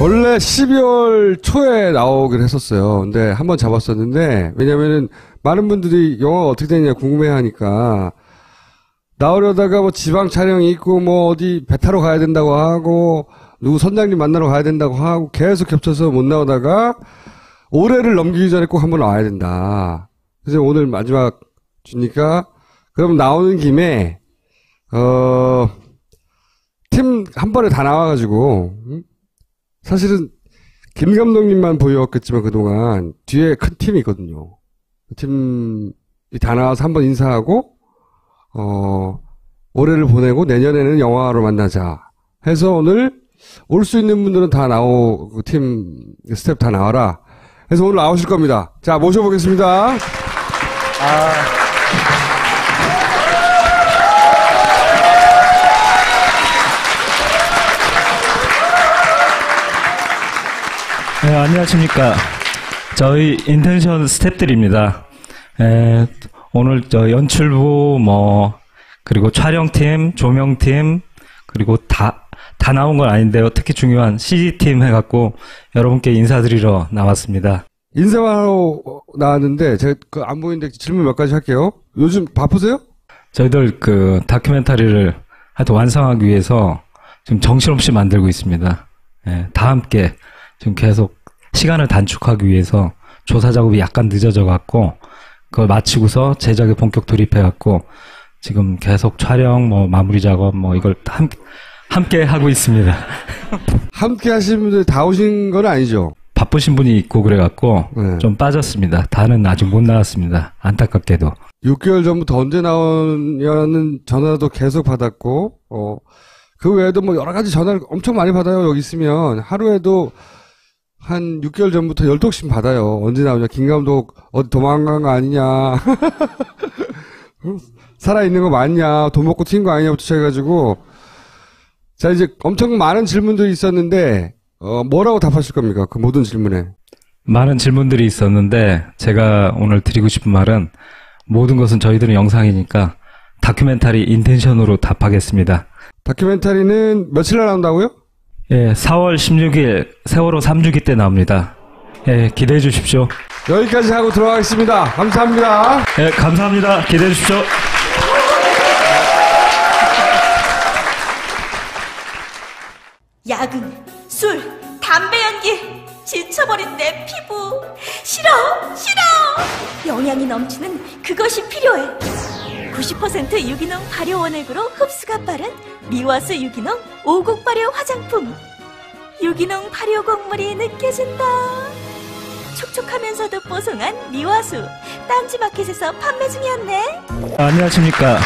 원래 12월 초에 나오기로 했었어요. 근데 한 번 잡았었는데, 왜냐면은 많은 분들이 영화가 어떻게 되냐 궁금해 하니까, 나오려다가 뭐 지방 촬영이 있고, 뭐 어디 배 타러 가야 된다고 하고, 누구 선장님 만나러 가야 된다고 하고, 계속 겹쳐서 못 나오다가, 올해를 넘기기 전에 꼭 한번 와야 된다. 그래서 오늘 마지막 주니까, 그럼 나오는 김에, 어, 팀 한 번에 다 나와가지고, 음? 사실은 김 감독님만 보였겠지만 그동안 뒤에 큰 팀이 있거든요. 그 팀이 다 나와서 한번 인사하고 어 올해를 보내고 내년에는 영화로 만나자 해서 오늘 올 수 있는 분들은 다 나오 그 팀 스텝 다 나와라. 해서 오늘 나오실 겁니다. 자 모셔보겠습니다. 네, 안녕하십니까. 저희 인텐션 스탭들입니다. 에, 오늘 저 연출부 뭐 그리고 촬영팀, 조명팀 그리고 다, 다 나온 건 아닌데요. 특히 중요한 CG팀 해갖고 여러분께 인사드리러 나왔습니다. 인사만 하러 나왔는데 제가 그 안 보이는데 질문 몇 가지 할게요. 요즘 바쁘세요? 저희들 그 다큐멘터리를 하여튼 완성하기 위해서 지금 정신없이 만들고 있습니다. 예, 다 함께 지금 계속 시간을 단축하기 위해서 조사 작업이 약간 늦어져 갖고 그걸 마치고서 제작에 본격 돌입해 갖고 지금 계속 촬영 뭐 마무리 작업 뭐 이걸 함, 함께 하고 있습니다. 함께 하시는 분들 다 오신 건 아니죠? 바쁘신 분이 있고 그래 갖고 네. 좀 빠졌습니다. 다는 아직 못 나왔습니다. 안타깝게도. 6개월 전부터 언제 나오냐는 전화도 계속 받았고, 어, 그 외에도 뭐 여러 가지 전화를 엄청 많이 받아요. 여기 있으면. 하루에도 한 6개월 전부터 12씩 받아요. 언제 나오냐. 김 감독 어디 도망간 거 아니냐. 살아있는 거 맞냐. 돈 먹고 튄 거 아니냐부터 시작해가지고. 자, 이제 엄청 많은 질문들이 있었는데, 어, 뭐라고 답하실 겁니까? 그 모든 질문에. 많은 질문들이 있었는데 제가 오늘 드리고 싶은 말은 모든 것은 저희들은 영상이니까 다큐멘터리 인텐션으로 답하겠습니다. 다큐멘터리는 며칠 날 나온다고요? 예, 4월 16일 세월호 3주기 때 나옵니다. 예, 기대해 주십시오. 여기까지 하고 들어가겠습니다. 감사합니다. 예, 감사합니다. 기대해 주십시오. 야근, 술, 담배 연기, 지쳐버린 내 피부. 싫어, 싫어! 영양이 넘치는 그것이 필요해. 90% 유기농 발효 원액으로 흡수가 빠른 미와수 유기농 오곡 발효 화장품. 유기농 발효 곡물이 느껴진다. 촉촉하면서도 뽀송한 미와수. 딴지마켓에서 판매 중이었네. 안녕하십니까.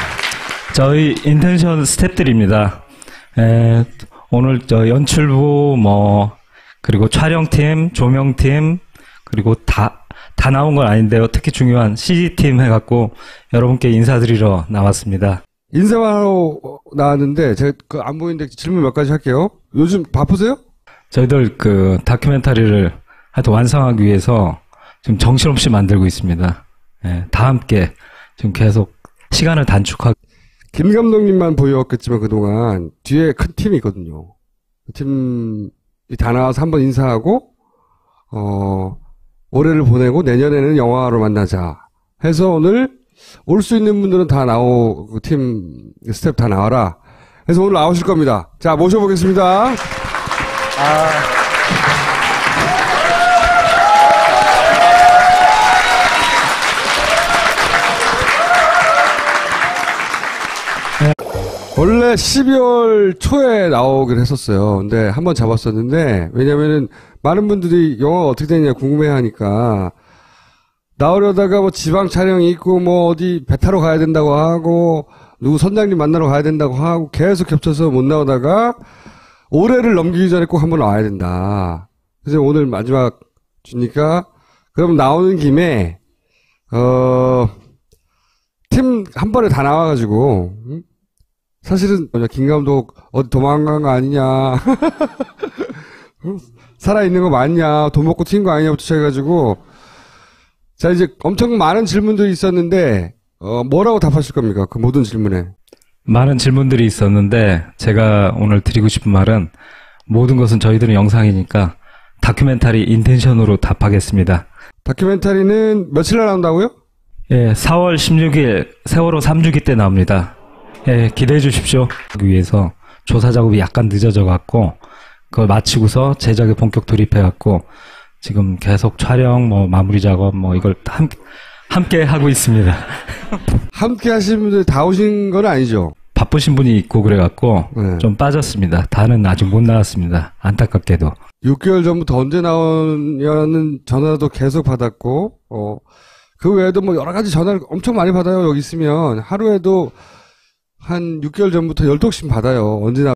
저희 인텐션 스탭들입니다. 에, 오늘 저 연출부 뭐 그리고 촬영팀, 조명팀 그리고 다, 다 나온 건 아닌데요. 특히 중요한 CG팀 해갖고 여러분께 인사드리러 나왔습니다. 인사만 하러 나왔는데 제가 그 안 보이는데 질문 몇 가지 할게요. 요즘 바쁘세요? 저희들 그 다큐멘터리를 하여튼 완성하기 위해서 지금 정신없이 만들고 있습니다. 예, 다 함께 지금 계속 시간을 단축하고 김 감독님만 보였겠지만 그동안 뒤에 큰 팀이 있거든요. 그 팀이 다 나와서 한번 인사하고 어 올해를 보내고 내년에는 영화로 만나자 해서 오늘 올 수 있는 분들은 다 나오 그팀 스텝 다 나와라. 해서 오늘 나오실 겁니다. 자 모셔보겠습니다. 원래 12월 초에 나오기로 했었어요. 근데 한 번 잡았었는데, 왜냐면은 많은 분들이 영화가 어떻게 되냐 궁금해 하니까, 나오려다가 뭐 지방 촬영이 있고, 뭐 어디 배 타러 가야 된다고 하고, 누구 선장님 만나러 가야 된다고 하고, 계속 겹쳐서 못 나오다가, 올해를 넘기기 전에 꼭 한번 와야 된다. 그래서 오늘 마지막 주니까, 그럼 나오는 김에, 어, 팀 한 번에 다 나와가지고, 음? 사실은 뭐냐, 김 감독 어디 도망간 거 아니냐. 살아있는 거 맞냐. 돈 먹고 튄 거 아니냐부터 시작해가지고. 자, 이제 엄청 많은 질문들이 있었는데, 어, 뭐라고 답하실 겁니까? 그 모든 질문에. 많은 질문들이 있었는데 제가 오늘 드리고 싶은 말은 모든 것은 저희들은 영상이니까 다큐멘터리 인텐션으로 답하겠습니다. 다큐멘터리는 며칠 날 나온다고요? 예, 4월 16일 세월호 3주기 때 나옵니다. 예, 기대해 주십시오. 그 위해서 조사 작업이 약간 늦어져 갖고 그걸 마치고서 제작에 본격 돌입해 갖고 지금 계속 촬영 뭐 마무리 작업 뭐 이걸 함, 함께 하고 있습니다. 함께 하신 분들 다 오신 건 아니죠? 바쁘신 분이 있고 그래 갖고 네. 좀 빠졌습니다. 다는 아직 못 나왔습니다. 안타깝게도. 6개월 전부터 언제 나오냐는 전화도 계속 받았고, 어, 그 외에도 뭐 여러 가지 전화를 엄청 많이 받아요. 여기 있으면. 하루에도 한 6개월 전부터 12통씩 받아요. 언제 나